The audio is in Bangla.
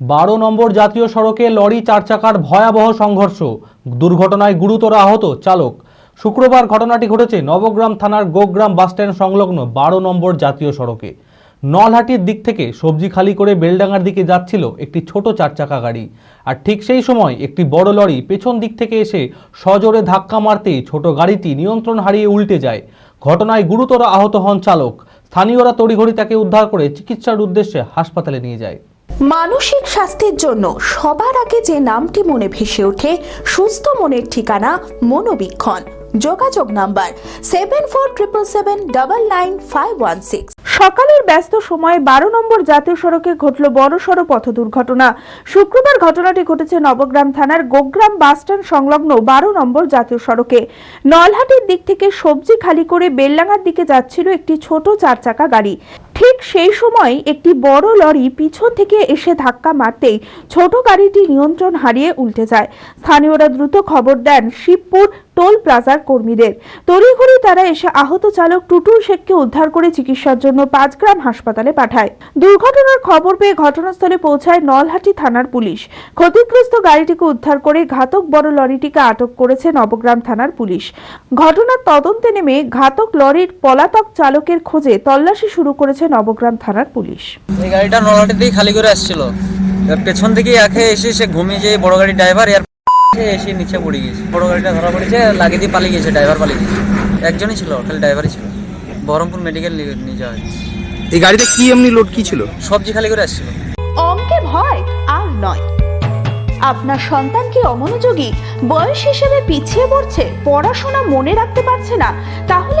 বারো নম্বর জাতীয় সড়কে লরি চার চাকার ভয়াবহ সংঘর্ষ। দুর্ঘটনায় গুরুতর আহত চালক। শুক্রবার ঘটনাটি ঘটেছে নবগ্রাম থানার গোগ্রাম বাসস্ট্যান্ড সংলগ্ন বারো নম্বর জাতীয় সড়কে। নলহাটির দিক থেকে সবজি খালি করে বেলডাঙ্গার দিকে যাচ্ছিল একটি ছোট চার চাকা গাড়ি। আর ঠিক সেই সময় একটি বড় লরি পেছন দিক থেকে এসে সজোরে ধাক্কা মারতেই ছোট গাড়িটি নিয়ন্ত্রণ হারিয়ে উল্টে যায়। ঘটনায় গুরুতর আহত হন চালক। স্থানীয়রা তড়িঘড়ি তাকে উদ্ধার করে চিকিৎসার উদ্দেশ্যে হাসপাতালে নিয়ে যায়। মানসিক স্বাস্থ্যের জন্য সবার আগে যে নামটি মনে ভেসে ওঠে, সুস্থ মনের ঠিকানা মনোবীক্ষণ। যোগাযোগ number seven four triple seven double nine five one six সকালের ব্যস্ত সময়ে বারো নম্বর জাতীয় সড়কে ঘটল বড়সড় পথ দুর্ঘটনা শুক্রবার ঘটনাটি ঘটেছে নবগ্রাম থানার গোগ্রাম বাসস্ট্যান্ড সংলগ্ন বারো নম্বর জাতীয় সড়কে। নলহাটির দিক থেকে সবজি খালি করে বেললাঙ্গার দিকে যাচ্ছিল একটি ছোট চার চাকা গাড়ি। সেই সময় একটি বড় লরি পিছন থেকে এসে ধাক্কা মারতেই ছোট গাড়িটি নিয়ন্ত্রণ হারিয়ে উল্টে যায়। স্থানীয়রা দ্রুত খবর দেন, শিবপুর টোল প্লাজার কর্মীদের। তড়িঘড়ি তারা এসে আহত চালক টুটুল শেখকে উদ্ধার করে চিকিৎসার জন্য পাঁচগ্রাম হাসপাতালে পাঠায়। দুর্ঘটনার খবর পেয়ে ঘটনাস্থলে পৌঁছায় নলহাটি থানার পুলিশ। ক্ষতিগ্রস্ত গাড়িটিকে উদ্ধার করে ঘাতক বড় লরিটিকে আটক করেছে নবগ্রাম থানার পুলিশ। ঘটনার তদন্তে নেমে ঘাতক লরির পলাতক চালকের খোঁজে তল্লাশি শুরু করেছে নবগ্রাম থানার পুলিশ। এই গাড়িটা নলহাটি খালি করে আসছিল। পেছন থেকে একে এসে সে ঘুমিয়ে যে বড় গাড়ি ড্রাইভার এসে নিচে পড়ে গেছে বড় গাড়িটা ধরা পড়েছে লাগিয়ে দিয়ে পালিয়ে গেছে ড্রাইভার পালিয়ে গেছে একজনই ছিল খালি ড্রাইভারই ছিল। বহরমপুর মেডিকেল নিয়ে যাওয়া হয়েছে। এই গাড়িতে কি এমনি লোড কি ছিল? সবজি খালি করে আসছিল। অঙ্কে ভয় আর নয়। আপনার সন্তান কি অমনোযোগী? বয়স হিসেবে পিছিয়ে পড়ছে পড়াশোনা মনে রাখতে পারছে না তাহলে